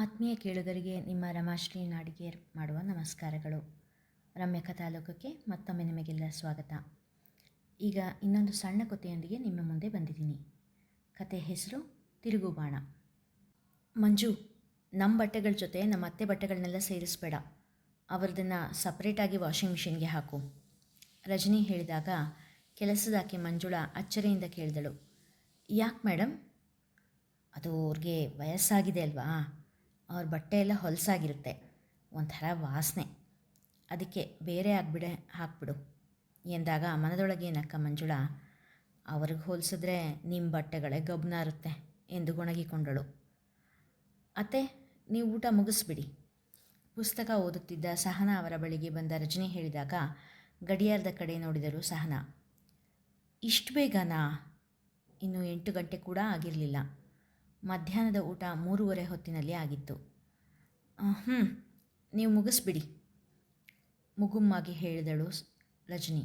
ಆತ್ಮೀಯ ಕೇಳುಗರಿಗೆ ನಿಮ್ಮ ರಮಾಶ್ರೀ ನಾಡಿಗೇರ್ ಮಾಡುವ ನಮಸ್ಕಾರಗಳು. ರಮ್ಯ ತಾಲೂಕಕ್ಕೆ ಮತ್ತೊಮ್ಮೆ ನಿಮಗೆಲ್ಲ ಸ್ವಾಗತ. ಈಗ ಇನ್ನೊಂದು ಸಣ್ಣ ಕಥೆಯೊಂದಿಗೆ ನಿಮ್ಮ ಮುಂದೆ ಬಂದಿದ್ದೀನಿ. ಕತೆ ಹೆಸರು ತಿರುಗು ಬಾಣ ಮಂಜು ನಮ್ಮ ಬಟ್ಟೆಗಳ ಜೊತೆ ನಮ್ಮ ಅತ್ತೆ ಬಟ್ಟೆಗಳನ್ನೆಲ್ಲ ಸೇರಿಸ್ಬೇಡ. ಅವ್ರದನ್ನು ಸಪ್ರೇಟಾಗಿ ವಾಷಿಂಗ್ ಮಿಷಿನ್ಗೆ ಹಾಕು. ರಜನಿ ಹೇಳಿದಾಗ ಕೆಲಸದಾಕೆ ಮಂಜುಳ ಅಚ್ಚರಿಯಿಂದ ಕೇಳಿದಳು. ಯಾಕೆ ಮೇಡಮ್ ಅದು ಅವ್ರಿಗೆ ವಯಸ್ಸಾಗಿದೆ ಅಲ್ವಾ? ಅವ್ರ ಬಟ್ಟೆ ಎಲ್ಲ ಹೊಲಸಾಗಿರುತ್ತೆ. ಒಂಥರ ವಾಸನೆ. ಅದಕ್ಕೆ ಬೇರೆ ಆಗಿಬಿಡೆ, ಹಾಕ್ಬಿಡು. ಎಂದಾಗ ಮನದೊಳಗೆ ನಕ್ಕ ಮಂಜುಳ, ಅವ್ರಿಗೆ ಹೋಲಿಸಿದ್ರೆ ನಿಮ್ಮ ಬಟ್ಟೆಗಳೇ ಗಬ್ನಾರುತ್ತೆ ಎಂದು ಗೊಣಗಿಕೊಂಡಳು. ಅತ್ತೆ, ನೀವು ಊಟ ಮುಗಿಸ್ಬಿಡಿ. ಪುಸ್ತಕ ಓದುತ್ತಿದ್ದ ಸಹನಾ ಅವರ ಬಳಿಗೆ ಬಂದ ರಜನಿ ಹೇಳಿದಾಗ ಗಡಿಯಾರದ ಕಡೆ ನೋಡಿದರು ಸಹನಾ. ಇಷ್ಟು ಬೇಗನಾ? ಇನ್ನು ಎಂಟು ಗಂಟೆ ಕೂಡ ಆಗಿರಲಿಲ್ಲ. ಮಧ್ಯಾಹ್ನದ ಊಟ ಮೂರುವರೆ ಹೊತ್ತಿನಲ್ಲಿ ಆಗಿತ್ತು. ಹ್ಞೂ ನೀವು ಮುಗಿಸ್ಬಿಡಿ, ಮುಗುಮ್ಮಾಗಿ ಹೇಳಿದಳು ರಜನಿ.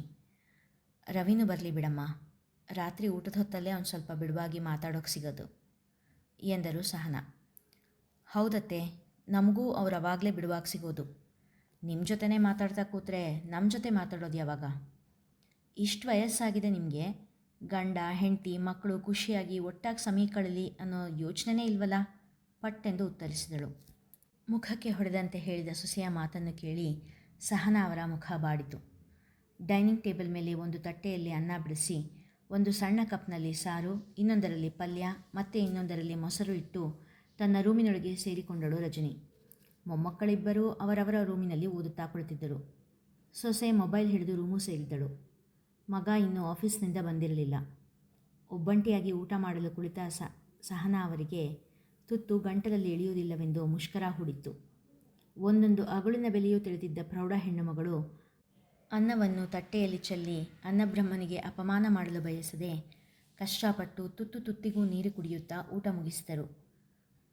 ರವಿನೂ ಬರಲಿ ಬಿಡಮ್ಮ, ರಾತ್ರಿ ಊಟದ ಹೊತ್ತಲ್ಲೇ ಅವನು ಸ್ವಲ್ಪ ಬಿಡುವಾಗಿ ಮಾತಾಡೋಕೆ ಸಿಗೋದು, ಎಂದರು ಸಹನ. ಹೌದತ್ತೆ, ನಮಗೂ ಅವ್ರು ಅವಾಗಲೇ ಬಿಡುವಾಗ ಸಿಗೋದು. ನಿಮ್ಮ ಜೊತೆನೇ ಮಾತಾಡ್ತಾ ಕೂತ್ರೆ ನಮ್ಮ ಜೊತೆ ಮಾತಾಡೋದು ಯಾವಾಗ? ಇಷ್ಟು ವಯಸ್ಸಾಗಿದೆ ನಿಮಗೆ ಗಂಡ, ಹೆಂಡತಿ, ಮಕ್ಕಳು ಖುಷಿಯಾಗಿ ಒಟ್ಟಾಗಿ ಸಮೀಕಳಲಿ ಕಳೀಲಿ ಅನ್ನೋ ಯೋಚನೆನೇ ಇಲ್ವಲ್ಲ? ಪಟ್ಟೆಂದು ಉತ್ತರಿಸಿದಳು. ಮುಖಕ್ಕೆ ಹೊಡೆದಂತೆ ಹೇಳಿದ ಸೊಸೆಯ ಮಾತನ್ನು ಕೇಳಿ ಸಹನ ಅವರ ಮುಖ ಬಾಡಿತು. ಡೈನಿಂಗ್ ಟೇಬಲ್ ಮೇಲೆ ಒಂದು ತಟ್ಟೆಯಲ್ಲಿ ಅನ್ನ ಬಿಡಿಸಿ, ಒಂದು ಸಣ್ಣ ಕಪ್ನಲ್ಲಿ ಸಾರು, ಇನ್ನೊಂದರಲ್ಲಿ ಪಲ್ಯ, ಮತ್ತೆ ಇನ್ನೊಂದರಲ್ಲಿ ಮೊಸರು ಇಟ್ಟು ತನ್ನ ರೂಮಿನೊಳಗೆ ಸೇರಿಕೊಂಡಳು ರಜನಿ. ಮೊಮ್ಮಕ್ಕಳಿಬ್ಬರೂ ಅವರವರ ರೂಮಿನಲ್ಲಿ ಓದುತ್ತಾ ಕುಳಿತಿದ್ದರು. ಸೊಸೆ ಮೊಬೈಲ್ ಹಿಡಿದು ರೂಮು ಸೇರಿದ್ದಳು. ಮಗ ಇನ್ನೂ ಆಫೀಸ್ನಿಂದ ಬಂದಿರಲಿಲ್ಲ. ಒಬ್ಬಂಟಿಯಾಗಿ ಊಟ ಮಾಡಲು ಕುಳಿತ ಸಹನಾ ಅವರಿಗೆ ತುತ್ತು ಗಂಟಲಲ್ಲಿ ಇಳಿಯುವುದಿಲ್ಲವೆಂದು ಮುಷ್ಕರ ಹೂಡಿತ್ತು. ಒಂದೊಂದು ಅಗುಳಿನ ಬೆಲೆಯೂ ತಿಳಿದಿದ್ದ ಪ್ರೌಢ ಹೆಣ್ಣುಮಗಳು ಅನ್ನವನ್ನು ತಟ್ಟೆಯಲ್ಲಿ ಚೆಲ್ಲಿ ಅನ್ನಬ್ರಹ್ಮನಿಗೆ ಅಪಮಾನ ಮಾಡಲು ಬಯಸದೆ ಕಷ್ಟಪಟ್ಟು ತುತ್ತು ತುತ್ತಿಗೂ ನೀರು ಕುಡಿಯುತ್ತಾ ಊಟ ಮುಗಿಸಿದರು.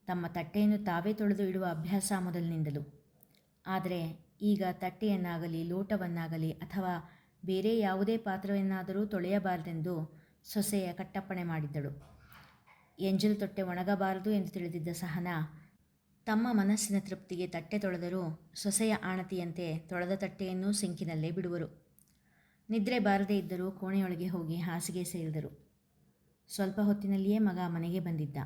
ತಮ್ಮ ತಟ್ಟೆಯನ್ನು ತಾವೇ ತೊಳೆದು ಇಡುವ ಅಭ್ಯಾಸ ಮೊದಲಿನಿಂದಲೂ. ಆದರೆ ಈಗ ತಟ್ಟೆಯನ್ನಾಗಲಿ ಲೋಟವನ್ನಾಗಲಿ ಅಥವಾ ಬೇರೆ ಯಾವುದೇ ಪಾತ್ರವನ್ನಾದರೂ ತೊಳೆಯಬಾರದೆಂದು ಸೊಸೆಯ ಕಟ್ಟಪ್ಪಣೆ ಮಾಡಿದ್ದಳು. ಎಂಜಲು ತೊಟ್ಟೆ ಒಣಗಬಾರದು ಎಂದು ತಿಳಿದಿದ್ದ ಸಹನಾ ತಮ್ಮ ಮನಸ್ಸಿನ ತೃಪ್ತಿಗೆ ತಟ್ಟೆ ತೊಳೆದರೂ ಸೊಸೆಯ ಆಣತಿಯಂತೆ ತೊಳೆದ ತಟ್ಟೆಯನ್ನೂ ಸಿಂಕಿನಲ್ಲೇ ಬಿಡುವರು. ನಿದ್ರೆ ಬಾರದೇ ಇದ್ದರೂ ಕೋಣೆಯೊಳಗೆ ಹೋಗಿ ಹಾಸಿಗೆ ಸೇರಿದರು. ಸ್ವಲ್ಪ ಹೊತ್ತಿನಲ್ಲಿಯೇ ಮಗ ಮನೆಗೆ ಬಂದಿದ್ದ.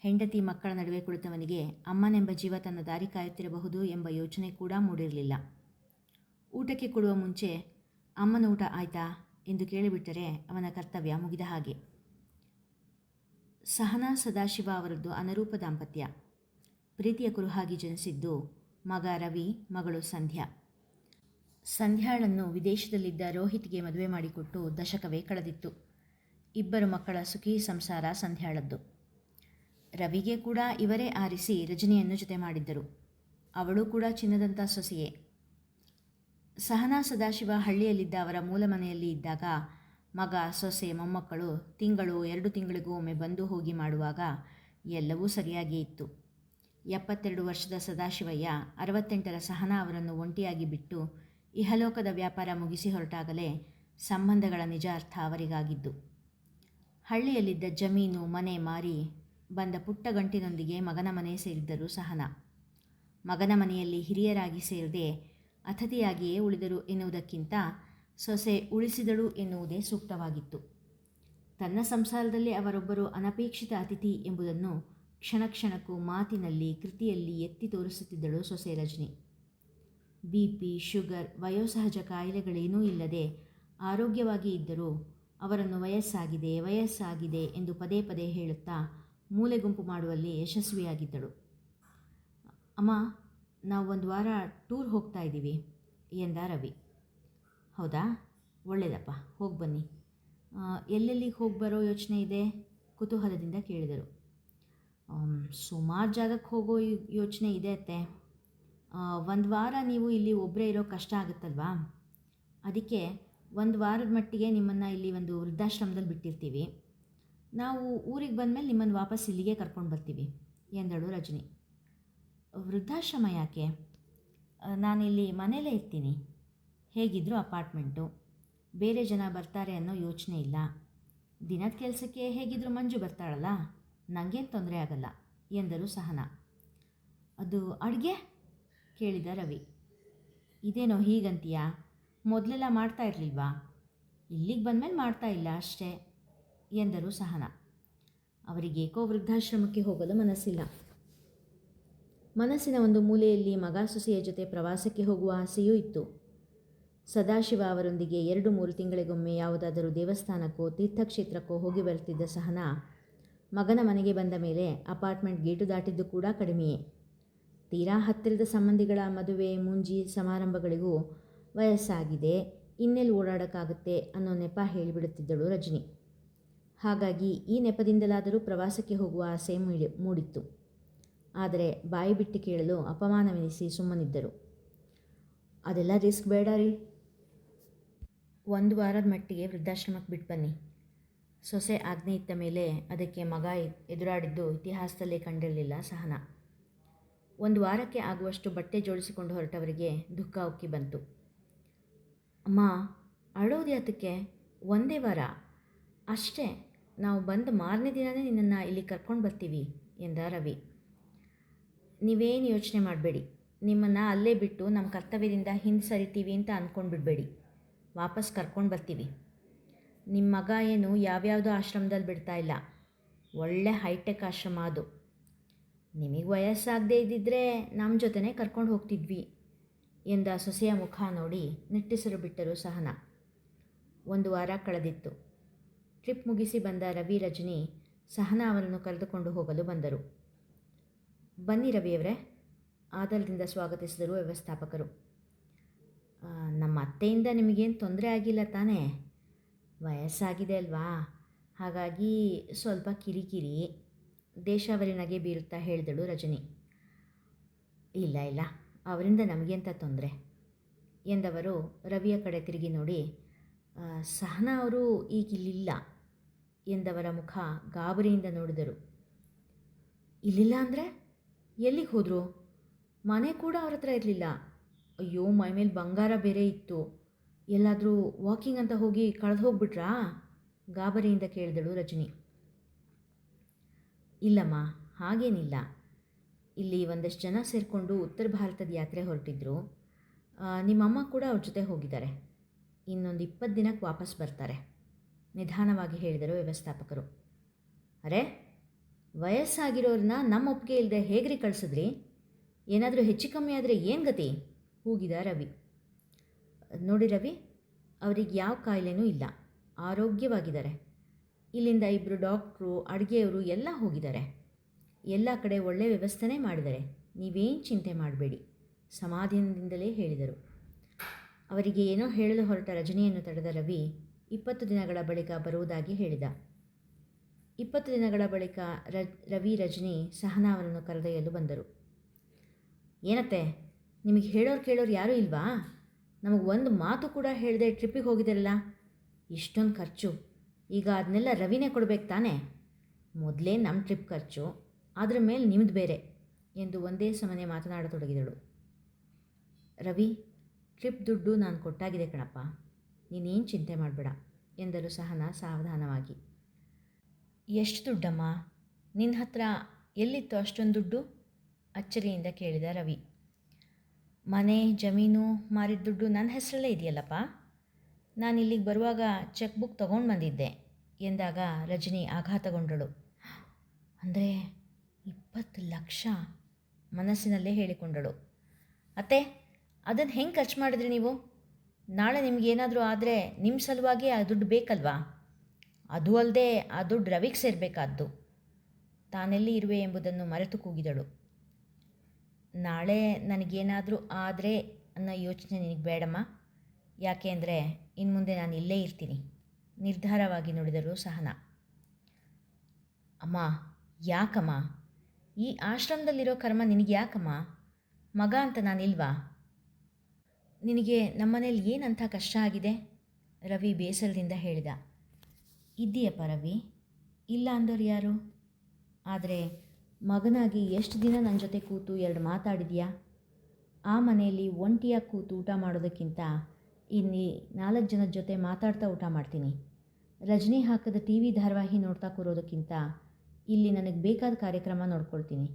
ಹೆಂಡತಿ ಮಕ್ಕಳ ನಡುವೆ ಕುಳಿತವನಿಗೆ ಅಮ್ಮನೆಂಬ ಜೀವ ತನ್ನ ದಾರಿ ಕಾಯುತ್ತಿರಬಹುದು ಎಂಬ ಯೋಚನೆ ಕೂಡ ಮೂಡಿರಲಿಲ್ಲ. ಊಟಕ್ಕೆ ಕೊಡುವ ಮುಂಚೆ ಅಮ್ಮನ ಊಟ ಆಯ್ತಾ ಎಂದು ಕೇಳಿಬಿಟ್ಟರೆ ಅವನ ಕರ್ತವ್ಯ ಮುಗಿದ ಹಾಗೆ. ಸಹನಾ ಸದಾಶಿವ ಅವರದ್ದು ಅನರೂಪ ದಾಂಪತ್ಯ. ಪ್ರೀತಿಯ ಕುರುಹಾಗಿ ಜನಿಸಿದ್ದು ಮಗ ರವಿ, ಮಗಳು ಸಂಧ್ಯಾ. ಸಂಧ್ಯಾಳನ್ನು ವಿದೇಶದಲ್ಲಿದ್ದ ರೋಹಿತ್ಗೆ ಮದುವೆ ಮಾಡಿಕೊಟ್ಟು ದಶಕವೇ ಕಳೆದಿತ್ತು. ಇಬ್ಬರು ಮಕ್ಕಳ ಸುಖಿ ಸಂಸಾರ ಸಂಧ್ಯಾಳದ್ದು. ರವಿಗೆ ಕೂಡ ಇವರೇ ಆರಿಸಿ ರಜನಿಯನ್ನು ಜೊತೆ ಮಾಡಿದ್ದರು. ಅವಳು ಕೂಡ ಚಿನ್ನದಂಥ ಸೊಸೆಯೇ. ಸಹನಾ ಸದಾಶಿವ ಹಳ್ಳಿಯಲ್ಲಿದ್ದ ಅವರ ಮೂಲ ಮನೆಯಲ್ಲಿ ಇದ್ದಾಗ ಮಗ, ಸೊಸೆ, ಮೊಮ್ಮಕ್ಕಳು ತಿಂಗಳು, ಎರಡು ತಿಂಗಳಿಗೂ ಒಮ್ಮೆ ಬಂದು ಹೋಗಿ ಮಾಡುವಾಗ ಎಲ್ಲವೂ ಸರಿಯಾಗಿ ಇತ್ತು. ಎಪ್ಪತ್ತೆರಡು ವರ್ಷದ ಸದಾಶಿವಯ್ಯ ಅರವತ್ತೆಂಟರ ಸಹನಾ ಅವರನ್ನು ಒಂಟಿಯಾಗಿ ಬಿಟ್ಟು ಇಹಲೋಕದ ವ್ಯಾಪಾರ ಮುಗಿಸಿ ಹೊರಟಾಗಲೇ ಸಂಬಂಧಗಳ ನಿಜ ಅರ್ಥ ಅವರಿಗಾಗಿದ್ದು. ಹಳ್ಳಿಯಲ್ಲಿದ್ದ ಜಮೀನು, ಮನೆ ಮಾರಿ ಬಂದ ಪುಟ್ಟ ಗಂಟಿನೊಂದಿಗೆ ಮಗನ ಮನೆ ಸೇರಿದ್ದರು ಸಹನಾ. ಮಗನ ಮನೆಯಲ್ಲಿ ಹಿರಿಯರಾಗಿ ಸೇರದೆ ಅತಿಥಿಯಾಗಿಯೇ ಉಳಿದರು ಎನ್ನುವುದಕ್ಕಿಂತ ಸೊಸೆ ಉಳಿಸಿದಳು ಎನ್ನುವುದೇ ಸೂಕ್ತವಾಗಿತ್ತು. ತನ್ನ ಸಂಸಾರದಲ್ಲಿ ಅವರೊಬ್ಬರು ಅನಪೇಕ್ಷಿತ ಅತಿಥಿ ಎಂಬುದನ್ನು ಕ್ಷಣ ಕ್ಷಣಕ್ಕೂ ಮಾತಿನಲ್ಲಿ, ಕೃತಿಯಲ್ಲಿ ಎತ್ತಿ ತೋರಿಸುತ್ತಿದ್ದಳು ಸೊಸೆ ರಜನಿ. ಬಿ ಪಿ, ಶುಗರ್, ವಯೋಸಹಜ ಕಾಯಿಲೆಗಳೇನೂ ಇಲ್ಲದೆ ಆರೋಗ್ಯವಾಗಿ ಇದ್ದರೂ ಅವರನ್ನು ವಯಸ್ಸಾಗಿದೆ ವಯಸ್ಸಾಗಿದೆ ಎಂದು ಪದೇ ಪದೇ ಹೇಳುತ್ತಾ ಮೂಲೆಗುಂಪು ಮಾಡುವಲ್ಲಿ ಯಶಸ್ವಿಯಾಗಿದ್ದಳು. ಅಮ್ಮ ನಾವು ಒಂದು ವಾರ ಟೂರ್ ಹೋಗ್ತಾ ಇದ್ದೀವಿ, ಎಂದ ರವಿ. ಹೌದಾ? ಒಳ್ಳೆಯದಪ್ಪ ಹೋಗಿ ಬನ್ನಿ. ಎಲ್ಲೆಲ್ಲಿ ಎಲ್ಲೆಲ್ಲಿಗೆ ಹೋಗಿ ಬರೋ ಯೋಚನೆ ಇದೆ? ಕುತೂಹಲದಿಂದ ಕೇಳಿದರು. ಸುಮಾರು ಜಾಗಕ್ಕೆ ಹೋಗೋ ಯೋಚನೆ ಇದೆ ಅತ್ತೆ. ಒಂದು ವಾರ ನೀವು ಇಲ್ಲಿ ಒಬ್ಬರೇ ಇರೋ ಕಷ್ಟ ಆಗುತ್ತಲ್ವಾ? ಅದಕ್ಕೆ ಒಂದು ವಾರದ ಮಟ್ಟಿಗೆ ನಿಮ್ಮನ್ನು ಇಲ್ಲಿ ಒಂದು ವೃದ್ಧಾಶ್ರಮದಲ್ಲಿ ಬಿಟ್ಟಿರ್ತೀವಿ. ನಾವು ಊರಿಗೆ ಬಂದಮೇಲೆ ನಿಮ್ಮನ್ನು ವಾಪಸ್ ಇಲ್ಲಿಗೆ ಕರ್ಕೊಂಡು ಬರ್ತೀವಿ, ಎಂದಳು ರಜನಿ. ವೃದ್ಧಾಶ್ರಮ ಯಾಕೆ? ನಾನಿಲ್ಲಿ ಮನೇಲೇ ಇರ್ತೀನಿ. ಹೇಗಿದ್ದರೂ ಅಪಾರ್ಟ್ಮೆಂಟು. ಬೇರೆ ಜನ ಬರ್ತಾರೆ ಅನ್ನೋ ಯೋಚನೆ ಇಲ್ಲ. ದಿನದ ಕೆಲಸಕ್ಕೆ ಹೇಗಿದ್ದರೂ ಮಂಜು ಬರ್ತಾಳಲ್ಲ? ನನಗೇನು ತೊಂದರೆ ಆಗಲ್ಲ, ಎಂದರು ಸಹನ. ಅದು ಅಡುಗೆ? ಕೇಳಿದ ರವಿ. ಇದೇನೋ ಹೀಗಂತೀಯಾ? ಮೊದಲೆಲ್ಲ ಮಾಡ್ತಾ ಇರಲಿಲ್ವಾ? ಇಲ್ಲಿಗೆ ಬಂದಮೇಲೆ ಮಾಡ್ತಾ ಇಲ್ಲ ಅಷ್ಟೇ, ಎಂದರು ಸಹನ. ಅವರಿಗೇಕೋ ವೃದ್ಧಾಶ್ರಮಕ್ಕೆ ಹೋಗಲು ಮನಸ್ಸಿಲ್ಲ. ಮನಸ್ಸಿನ ಒಂದು ಮೂಲೆಯಲ್ಲಿ ಮಗ ಸೊಸೆಯ ಜೊತೆ ಪ್ರವಾಸಕ್ಕೆ ಹೋಗುವ ಆಸೆಯೂ ಇತ್ತು. ಸದಾಶಿವ ಅವರೊಂದಿಗೆ ಎರಡು ಮೂರು ತಿಂಗಳಿಗೊಮ್ಮೆ ಯಾವುದಾದರೂ ದೇವಸ್ಥಾನಕ್ಕೋ ತೀರ್ಥಕ್ಷೇತ್ರಕ್ಕೋ ಹೋಗಿ ಬರುತ್ತಿದ್ದ ಸಹನ, ಮಗನ ಮನೆಗೆ ಬಂದ ಮೇಲೆ ಅಪಾರ್ಟ್ಮೆಂಟ್ ಗೇಟು ದಾಟಿದ್ದು ಕೂಡ ಕಡಿಮೆಯೇ. ತೀರಾ ಹತ್ತಿರದ ಸಂಬಂಧಿಗಳ ಮದುವೆ, ಮುಂಜಿ ಸಮಾರಂಭಗಳಿಗೂ ವಯಸ್ಸಾಗಿದೆ, ಇನ್ನೆಲ್ಲಿ ಓಡಾಡೋಕ್ಕಾಗುತ್ತೆ ಅನ್ನೋ ನೆಪ ಹೇಳಿಬಿಡುತ್ತಿದ್ದಳು ರಜನಿ. ಹಾಗಾಗಿ ಈ ನೆಪದಿಂದಲಾದರೂ ಪ್ರವಾಸಕ್ಕೆ ಹೋಗುವ ಆಸೆ ಮೂಡಿ, ಮೂಡಿತ್ತು. ಆದರೆ ಬಾಯಿ ಬಿಟ್ಟು ಕೇಳಲು ಅಪಮಾನವೆನಿಸಿ ಸುಮ್ಮನಿದ್ದರು. ಅದೆಲ್ಲ ರಿಸ್ಕ್ ಬೇಡ ರೀ. ಒಂದು ವಾರದ ಮಟ್ಟಿಗೆ ವೃದ್ಧಾಶ್ರಮಕ್ಕೆ ಬಿಟ್ಟು ಬನ್ನಿ. ಸೊಸೆ ಆಜ್ಞೆ ಇತ್ತ ಮೇಲೆ ಅದಕ್ಕೆ ಮಗ ಎದುರಾಡಿದ್ದು ಇತಿಹಾಸದಲ್ಲೇ ಕಂಡಿರಲಿಲ್ಲ ಸಹನ. ಒಂದು ವಾರಕ್ಕೆ ಆಗುವಷ್ಟು ಬಟ್ಟೆ ಜೋಡಿಸಿಕೊಂಡು ಹೊರಟವರಿಗೆ ದುಃಖ ಉಕ್ಕಿ ಬಂತು. ಅಮ್ಮ, ಅಳೋದು ಯಾತಕ್ಕೆ ಒಂದೇ ವಾರ? ಅಷ್ಟೇ. ನಾವು ಬಂದು ಮಾರನೇ ದಿನವೇ ನಿನ್ನನ್ನು ಇಲ್ಲಿ ಕರ್ಕೊಂಡು ಬರ್ತೀವಿ ಎಂದ ರವಿ. ನೀವೇನು ಯೋಚನೆ ಮಾಡಬೇಡಿ. ನಿಮ್ಮನ್ನು ಅಲ್ಲೇ ಬಿಟ್ಟು ನಮ್ಮ ಕರ್ತವ್ಯದಿಂದ ಹಿಂದೆ ಸರಿತೀವಿ ಅಂತ ಅಂದ್ಕೊಂಡು ಬಿಡಬೇಡಿ. ವಾಪಸ್ ಕರ್ಕೊಂಡು ಬರ್ತೀವಿ. ನಿಮ್ಮ ಮಗ ಏನು ಯಾವ್ಯಾವುದೋ ಆಶ್ರಮದಲ್ಲಿ ಬಿಡ್ತಾ ಇಲ್ಲ. ಒಳ್ಳೆ ಹೈಟೆಕ್ ಆಶ್ರಮ ಅದು. ನಿಮಗೆ ವಯಸ್ಸಾಗದೇ ಇದ್ದಿದ್ದರೆ ನಮ್ಮ ಜೊತೆನೇ ಕರ್ಕೊಂಡು ಹೋಗ್ತಿದ್ವಿ ಎಂದ ಸೊಸೆಯ ಮುಖ ನೋಡಿ ನಿಟ್ಟಿಸಲು ಬಿಟ್ಟರು ಸಹನ. ಒಂದು ವಾರ ಕಳೆದಿತ್ತು. ಟ್ರಿಪ್ ಮುಗಿಸಿ ಬಂದ ರವಿ, ರಜನಿ ಸಹನ ಅವರನ್ನು ಕರೆದುಕೊಂಡು ಹೋಗಲು ಬಂದರು. ಬನ್ನಿ ರವಿಯವರೇ ಆದರದಿಂದ ಸ್ವಾಗತಿಸಿದರು ವ್ಯವಸ್ಥಾಪಕರು. ನಮ್ಮ ಅತ್ತೆಯಿಂದ ನಿಮಗೇನು ತೊಂದರೆ ಆಗಿಲ್ಲ ತಾನೇ? ವಯಸ್ಸಾಗಿದೆ ಅಲ್ವಾ? ಹಾಗಾಗಿ ಸ್ವಲ್ಪ ಕಿರಿಕಿರಿ ದೇಶಾವರಿನಾಗೆ ಬೀರುತ್ತಾ ಹೇಳಿದಳು ರಜನಿ. ಇಲ್ಲ ಇಲ್ಲ, ಅವರಿಂದ ನಮಗೆಂತ ತೊಂದರೆ? ಎಂದವರು ರವಿಯ ಕಡೆ ತಿರುಗಿ ನೋಡಿ ಸಹನಾ ಅವರು ಈಗ ಇಲ್ಲಿಲ್ಲ ಎಂದವರ ಮುಖ ಗಾಬರಿಯಿಂದ ನೋಡಿದರು. ಇಲ್ಲಿಲ್ಲ ಅಂದರೆ? ಎಲ್ಲಿಗೆ ಹೋದರು? ಮನೆ ಕೂಡ ಅವ್ರ ಹತ್ರ ಇರಲಿಲ್ಲ. ಅಯ್ಯೋ, ಮೈ ಮೇಲೆ ಬಂಗಾರ ಬೇರೆ ಇತ್ತು. ಎಲ್ಲಾದರೂ ವಾಕಿಂಗ್ ಅಂತ ಹೋಗಿ ಕಳೆದು ಹೋಗ್ಬಿಟ್ರಾ? ಗಾಬರಿಯಿಂದ ಕೇಳಿದಳು ರಜನಿ. ಇಲ್ಲಮ್ಮ, ಹಾಗೇನಿಲ್ಲ. ಇಲ್ಲಿ ಒಂದಷ್ಟು ಜನ ಸೇರಿಕೊಂಡು ಉತ್ತರ ಭಾರತದ ಯಾತ್ರೆ ಹೊರಟಿದ್ರು. ನಿಮ್ಮಮ್ಮ ಕೂಡ ಅವ್ರ ಜೊತೆ ಹೋಗಿದ್ದಾರೆ. ಇನ್ನೊಂದು ಇಪ್ಪತ್ತು ದಿನಕ್ಕೆ ವಾಪಸ್ ಬರ್ತಾರೆ. ನಿಧಾನವಾಗಿ ಹೇಳಿದರು ವ್ಯವಸ್ಥಾಪಕರು. ಅರೆ ವಯಸ್ಸಾಗಿರೋರನ್ನ ನಮ್ಮ ಒಪ್ಪಿಗೆ ಇಲ್ಲದೆ ಹೇಗ್ರಿ ಕಳಿಸಿದ್ರಿ? ಏನಾದರೂ ಹೆಚ್ಚು ಕಮ್ಮಿ ಆದರೆ ಏನು ಗತಿ? ಕೂಗಿದ ರವಿ. ನೋಡಿ ರವಿ, ಅವ್ರಿಗೆ ಯಾವ ಕಾಯಿಲೆನೂ ಇಲ್ಲ. ಆರೋಗ್ಯವಾಗಿದ್ದಾರೆ. ಇಲ್ಲಿಂದ ಇಬ್ಬರು ಡಾಕ್ಟ್ರು, ಅಡುಗೆಯವರು ಎಲ್ಲ ಹೋಗಿದ್ದಾರೆ. ಎಲ್ಲ ಕಡೆ ಒಳ್ಳೆಯ ವ್ಯವಸ್ಥೆನೇ ಮಾಡಿದ್ದಾರೆ. ನೀವೇನು ಚಿಂತೆ ಮಾಡಬೇಡಿ, ಸಮಾಧಾನದಿಂದಲೇ ಹೇಳಿದರು. ಅವರಿಗೆ ಏನೋ ಹೇಳಲು ಹೊರಟ ರಜನಿಯನ್ನು ತಡೆದ ರವಿ ಇಪ್ಪತ್ತು ದಿನಗಳ ಬಳಿಕ ಬರುವುದಾಗಿ ಹೇಳಿದ. ಇಪ್ಪತ್ತು ದಿನಗಳ ಬಳಿಕ ರವಿ, ರಜನಿ ಸಹನಾ ಅವರನ್ನು ಕರೆದೊಯ್ಯಲು ಬಂದರು. ಏನತ್ತೆ, ನಿಮಗೆ ಹೇಳೋರು ಕೇಳೋರು ಯಾರೂ ಇಲ್ವಾ? ನಮಗೆ ಒಂದು ಮಾತು ಕೂಡ ಹೇಳದೆ ಟ್ರಿಪ್ಪಿಗೆ ಹೋಗಿದ್ರಲ್ಲ? ಇಷ್ಟೊಂದು ಖರ್ಚು. ಈಗ ಅದನ್ನೆಲ್ಲ ರವಿನೇ ಕೊಡಬೇಕು ತಾನೇ? ಮೊದಲೇ ನಮ್ಮ ಟ್ರಿಪ್ ಖರ್ಚು ಅದ್ರ ಮೇಲೆ ನಿಮ್ಮದು ಬೇರೆ ಎಂದು ಒಂದೇ ಸಮನೆ ಮಾತನಾಡತೊಡಗಿದಳು. ರವಿ, ಟ್ರಿಪ್ ದುಡ್ಡು ನಾನು ಕೊಟ್ಟಾಗಿದೆ ಕಣಪ್ಪ. ನೀನೇನು ಚಿಂತೆ ಮಾಡಬೇಡ ಎಂದರು ಸಹನಾ ಸಾವಧಾನವಾಗಿ. ಎಷ್ಟು ದುಡ್ಡಮ್ಮ? ನಿನ್ನ ಹತ್ರ ಎಲ್ಲಿತ್ತು ಅಷ್ಟೊಂದು ದುಡ್ಡು? ಅಚ್ಚರಿಯಿಂದ ಕೇಳಿದ ರವಿ. ಮನೆ, ಜಮೀನು, ಮಾರಿದ ದುಡ್ಡು ನನ್ನ ಹೆಸರಲ್ಲೇ ಇದೆಯಲ್ಲಪ್ಪ. ನಾನು ಇಲ್ಲಿಗೆ ಬರುವಾಗ ಚೆಕ್ ಬುಕ್ ತೊಗೊಂಡು ಬಂದಿದ್ದೆ, ಎಂದಾಗ ರಜನಿ ಆಘಾತಗೊಂಡಳು. ಅಂದರೆ ಇಪ್ಪತ್ತು ಲಕ್ಷ? ಮನಸ್ಸಿನಲ್ಲೇ ಹೇಳಿಕೊಂಡಳು. ಅತ್ತೆ ಅದನ್ನು ಹೆಂಗೆ ಖರ್ಚು ಮಾಡಿದ್ರಿ ನೀವು? ನಾಳೆ ನಿಮಗೇನಾದರೂ ಆದರೆ ನಿಮ್ಮ ಸಲುವಾಗಿ ಆ ದುಡ್ಡು ಬೇಕಲ್ವಾ? ಅದು ಅಲ್ಲದೆ ಆ ದುಡ್ಡು ರವಿಗೆ ಸೇರಬೇಕಾದ್ದು. ತಾನೆಲ್ಲಿ ಇರುವೆ ಎಂಬುದನ್ನು ಮರೆತು ಕೂಗಿದಳು. ನಾಳೆ ನನಗೇನಾದರೂ ಆದರೆ ಅನ್ನೋ ಯೋಚನೆ ನಿನಗೆ ಬೇಡಮ್ಮ. ಯಾಕೆ ಅಂದರೆ ಇನ್ನು ಮುಂದೆ ನಾನು ಇಲ್ಲೇ ಇರ್ತೀನಿ. ನಿರ್ಧಾರವಾಗಿ ನುಡಿದರು ಸಹನ. ಅಮ್ಮ, ಯಾಕಮ್ಮ? ಈ ಆಶ್ರಮದಲ್ಲಿರೋ ಕರ್ಮ ನಿನಗೆ ಯಾಕಮ್ಮ? ಮಗ ಅಂತ ನಾನಿಲ್ವಾ? ನಿನಗೆ ನಮ್ಮನೇಲಿ ಏನಂಥ ಕಷ್ಟ ಆಗಿದೆ? ರವಿ ಬೇಸರದಿಂದ ಹೇಳಿದ. ಇದ್ದೀಯಪ್ಪ ಪರವಿ? ಇಲ್ಲ ಅಂದವ್ರು ಯಾರು? ಆದರೆ ಮಗನಾಗಿ ಎಷ್ಟು ದಿನ ನನ್ನ ಜೊತೆ ಕೂತು ಎರಡು ಮಾತಾಡಿದ್ಯಾ? ಆ ಮನೆಯಲ್ಲಿ ಒಂಟಿಯಾಗಿ ಕೂತು ಊಟ ಮಾಡೋದಕ್ಕಿಂತ ಇಲ್ಲಿ ನಾಲ್ಕು ಜನದ ಜೊತೆ ಮಾತಾಡ್ತಾ ಊಟ ಮಾಡ್ತೀನಿ. ರಜನಿ ಹಾಕದ ಟಿ ವಿ ಧಾರಾವಾಹಿ ನೋಡ್ತಾ ಕೂರೋದಕ್ಕಿಂತ ಇಲ್ಲಿ ನನಗೆ ಬೇಕಾದ ಕಾರ್ಯಕ್ರಮ ನೋಡ್ಕೊಳ್ತೀನಿ.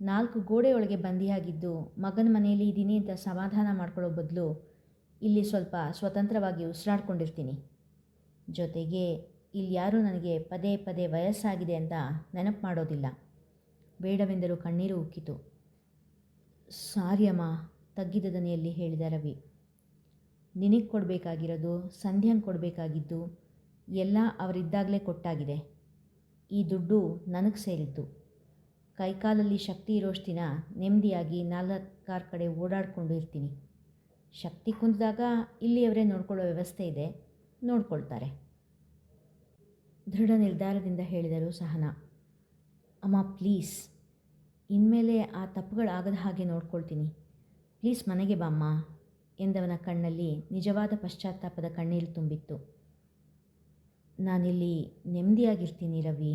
ನಾಲ್ಕು ಗೋಡೆಯೊಳಗೆ ಬಂದಿಯಾಗಿದ್ದು ಮಗನ ಮನೆಯಲ್ಲಿ ಇದ್ದೀನಿ ಅಂತ ಸಮಾಧಾನ ಮಾಡ್ಕೊಳ್ಳೋ ಬದಲು ಇಲ್ಲಿ ಸ್ವಲ್ಪ ಸ್ವತಂತ್ರವಾಗಿ ಉಸಿರಾಡ್ಕೊಂಡಿರ್ತೀನಿ. ಜೊತೆಗೆ ಇಲ್ಲಿ ಯಾರೂ ನನಗೆ ಪದೇ ಪದೇ ವಯಸ್ಸಾಗಿದೆ ಅಂತ ನೆನಪು ಮಾಡೋದಿಲ್ಲ. ಬೇಡವೆಂದರೂ ಕಣ್ಣೀರು ಉಕ್ಕಿತು. ಸಾರಿ ಅಮ್ಮ ತಗ್ಗಿದ ದನಿಯಲ್ಲಿ ಹೇಳಿದ ರವಿ, ನಿನಗೆ ಕೊಡಬೇಕಾಗಿರೋದು, ಸಂಧ್ಯಂಗೆ ಕೊಡಬೇಕಾಗಿದ್ದು, ಎಲ್ಲ ಅವರಿದ್ದಾಗಲೇ ಕೊಟ್ಟಾಗಿದೆ. ಈ ದುಡ್ಡು ನನಗೆ ಸೇರಿದ್ದು. ಕೈಕಾಲಲ್ಲಿ ಶಕ್ತಿ ಇರೋಷ್ಟು ನೆಮ್ಮದಿಯಾಗಿ ನಾಲ್ಕಾರು ಕಡೆ ಓಡಾಡಿಕೊಂಡು ಇರ್ತೀನಿ. ಶಕ್ತಿ ಕುಂದಿದಾಗ ಇಲ್ಲಿಯವರೇ ನೋಡ್ಕೊಳ್ಳೋ ವ್ಯವಸ್ಥೆ ಇದೆ, ನೋಡ್ಕೊಳ್ತಾರೆ. ದೃಢ ನಿರ್ಧಾರದಿಂದ ಹೇಳಿದರು ಸಹನಾ. ಅಮ್ಮ, ಪ್ಲೀಸ್. ಇನ್ಮೇಲೆ ಆ ತಪ್ಪುಗಳಾಗದ ಹಾಗೆ ನೋಡ್ಕೊಳ್ತೀನಿ. ಪ್ಲೀಸ್ ಮನೆಗೆ ಬಾಮ್ಮ ಎಂದವನ ಕಣ್ಣಲ್ಲಿ ನಿಜವಾದ ಪಶ್ಚಾತ್ತಾಪದ ಕಣ್ಣೀರು ತುಂಬಿತ್ತು. ನಾನಿಲ್ಲಿ ನೆಮ್ಮದಿಯಾಗಿರ್ತೀನಿ ರವಿ,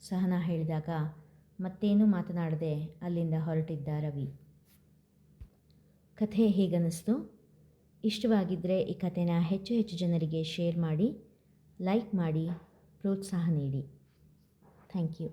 ಸಹನಾ ಹೇಳಿದಾಗ ಮತ್ತೇನೂ ಮಾತನಾಡದೆ ಅಲ್ಲಿಂದ ಹೊರಟಿದ್ದ ರವಿ. ಕಥೆ ಹೇಗನ್ನಿಸ್ತು? ಇಷ್ಟವಾಗಿದ್ದರೆ ಈ ಕಥೆನ ಹೆಚ್ಚು ಹೆಚ್ಚು ಜನರಿಗೆ ಶೇರ್ ಮಾಡಿ, ಲೈಕ್ ಮಾಡಿ ಪ್ರೋತ್ಸಾಹ ನೀಡಿ ಥ್ಯಾಂಕ್ ಯು